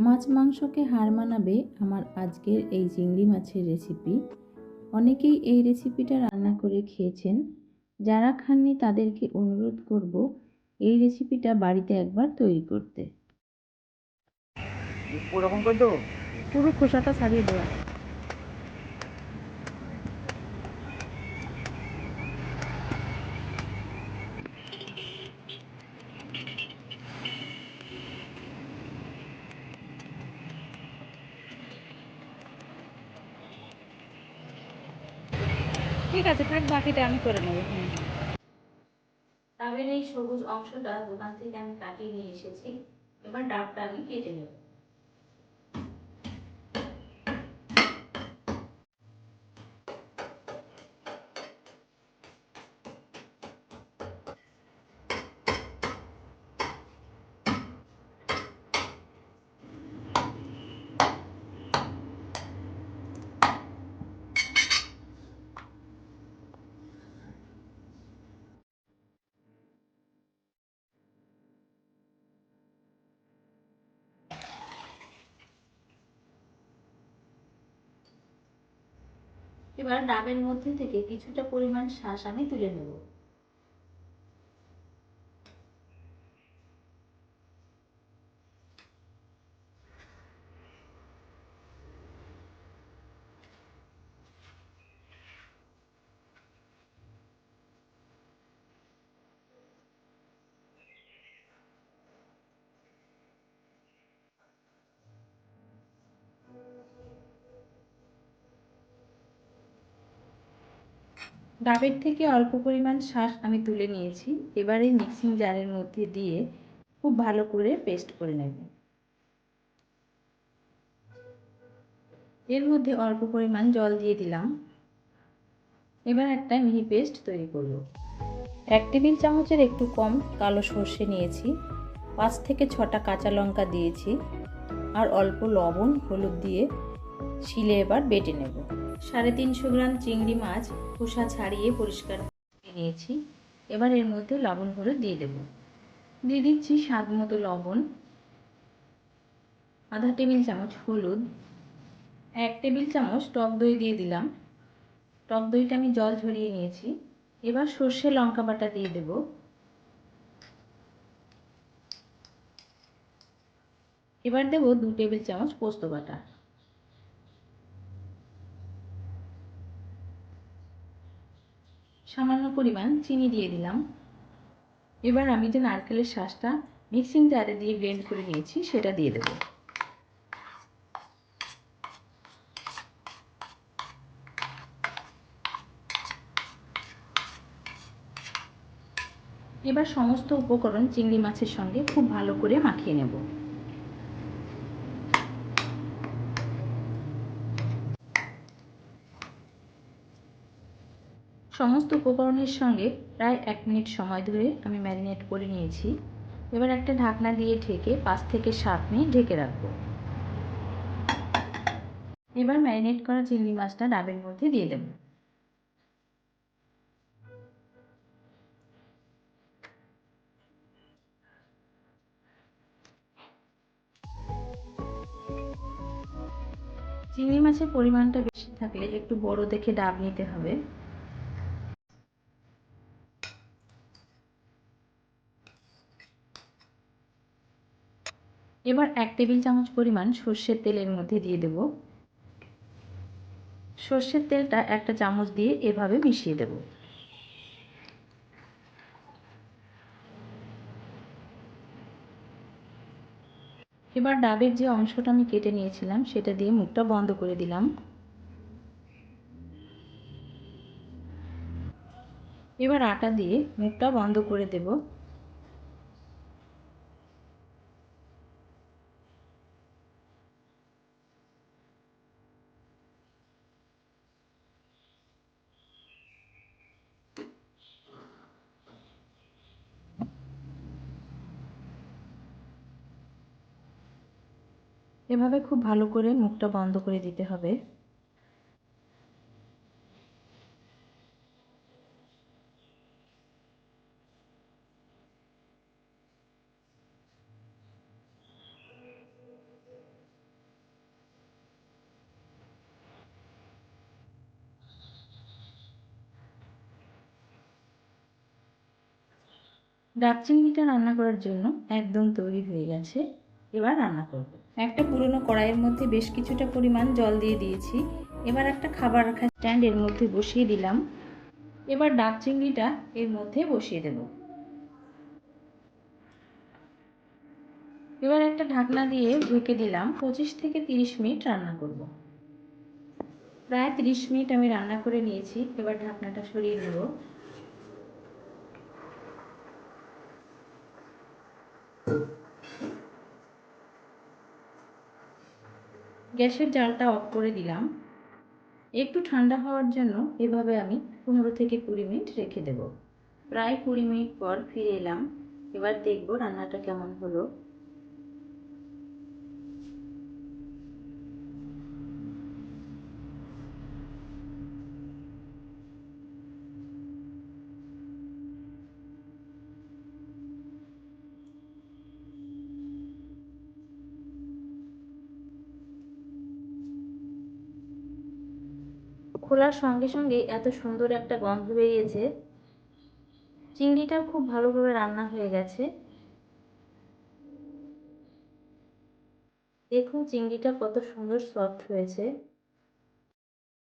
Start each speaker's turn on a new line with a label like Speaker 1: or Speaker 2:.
Speaker 1: মাছ মাংসকে হার মানাবে আমার আজকের এই চিংড়ি মাছের রেসিপি অনেকেই এই রেসিপিটা রান্না করে খেয়েছেন। যারা খাননি তাদেরকে অনুরোধ করব এই রেসিপিটা বাড়িতে একবার তৈরি করতে।
Speaker 2: ওরকম করে দেবো
Speaker 1: পুরো খোসাটা ছাড়িয়ে দেওয়া।
Speaker 3: ঠিক আছে, থাক, বাকিটা আমি করে নেব।
Speaker 1: ডাবের এই সবুজ অংশটা দোকান থেকে আমি কাটিয়ে নিয়ে এসেছি। এবার ডাবটা আমি কেটে নেব। এবার ডাবের মধ্যে থেকে কিছুটা পরিমাণ শ্বাস আমি তুলে নেব। ডাবের থেকে অল্প পরিমাণ শ্বাস আমি তুলে নিয়েছি। এবার মিক্সিং জারের মধ্যে দিয়ে খুব ভালো করে পেস্ট করে নেব। এর মধ্যে অল্প পরিমাণ জল দিয়ে দিলাম। এবার একটা মিহি পেস্ট তৈরি করব। এক টেবিল চামচের একটু কম কালো সর্ষে নিয়েছি। পাঁচ থেকে ছটা কাঁচা লঙ্কা দিয়েছি। আর অল্প লবণ, হলুদ দিয়ে শিলে এবার বেটে নেব। সাড়ে তিনশো গ্রাম চিংড়ি মাছ খোসা ছাড়িয়ে পরিষ্কার করে নিয়েছি। এবার এর মধ্যে লবণ হলুদ দিয়ে দেব। দিয়ে দিচ্ছি স্বাদ মতো লবণ, আধা টেবিল চামচ হলুদ, এক টেবিল চামচ টক দই দিয়ে দিলাম। টক দইটা আমি জল ঝরিয়ে নিয়েছি। এবার সর্ষে লঙ্কা বাটা দিয়ে দেব। এবার দেব দু টেবিল চামচ পোস্ত বাটা। সামান্য পরিমাণ চিনি দিয়ে দিলাম। এবার আমি যে নারকেলের শাঁসটা মিক্সিং জারে দিয়ে ব্লেন্ড করে নিয়েছি, সেটা দিয়ে দেব। এবার সমস্ত উপকরণ চিংড়ি মাছের সঙ্গে খুব ভালো করে মাখিয়ে নেব। সমস্ত উপকরণের সঙ্গে প্রায় এক মিনিট সময় ধরে আমি ম্যারিনেট করে নিয়েছি। এবার একটা ঢাকনা দিয়ে ঢেকে পাঁচ থেকে সাত মিনিট ঢেকে রাখব। এবার ম্যারিনেট করা চিংড়ি মাছটা ডাবের মধ্যে দিয়ে দেব। চিংড়ি মাছের পরিমাণটা বেশি থাকলে একটু বড় দেখে ডাব নিতে হবে। এবার এক টেবিল চামচ পরিমাণ সর্ষের তেলের মধ্যে দিয়ে দেব। সর্ষের তেলটা একটা চামচ দিয়ে এভাবে মিশিয়ে দেব। এবার ডাবের যে অংশটা আমি কেটে নিয়েছিলাম, সেটা দিয়ে মুখটা বন্ধ করে দিলাম। এবার আটা দিয়ে মুখটা বন্ধ করে দেব। এভাবে খুব ভালো করে মুখটা বন্ধ করে দিতে হবে। ডাকচিংড়িটা রান্না করার জন্য একদম তৈরি হয়ে গেছে। এবার রান্না করব। একটা পুরনো কড়াইয়ের মধ্যে বেশ কিছুটা পরিমাণ জল দিয়ে দিয়েছি। এবার একটা খাবার রাখা স্ট্যান্ড এর মধ্যে বসিয়ে দিলাম। এবার ডাক চিংড়িটা এর মধ্যে বসিয়ে দেব। এবার একটা ঢাকনা দিয়ে ঢেকে দিলাম। পঁচিশ থেকে তিরিশ মিনিট রান্না করব। প্রায় তিরিশ মিনিট আমি রান্না করে নিয়েছি। এবার ঢাকনাটা সরিয়ে নেব। গ্যাসের জালটা অফ করে দিলাম। একটু ঠান্ডা হওয়ার জন্য এভাবে আমি পনেরো থেকে কুড়ি মিনিট রেখে দেব। প্রায় কুড়ি মিনিট পর ফিরে এলাম। এবার দেখব রান্নাটা কেমন হলো। খোলার সঙ্গে সঙ্গে এত সুন্দর একটা গন্ধ বেরিয়েছে। চিংড়িটাও খুব ভালোভাবে রান্না হয়ে গেছে। দেখুন, চিংড়িটা কত সুন্দর সফট হয়েছে।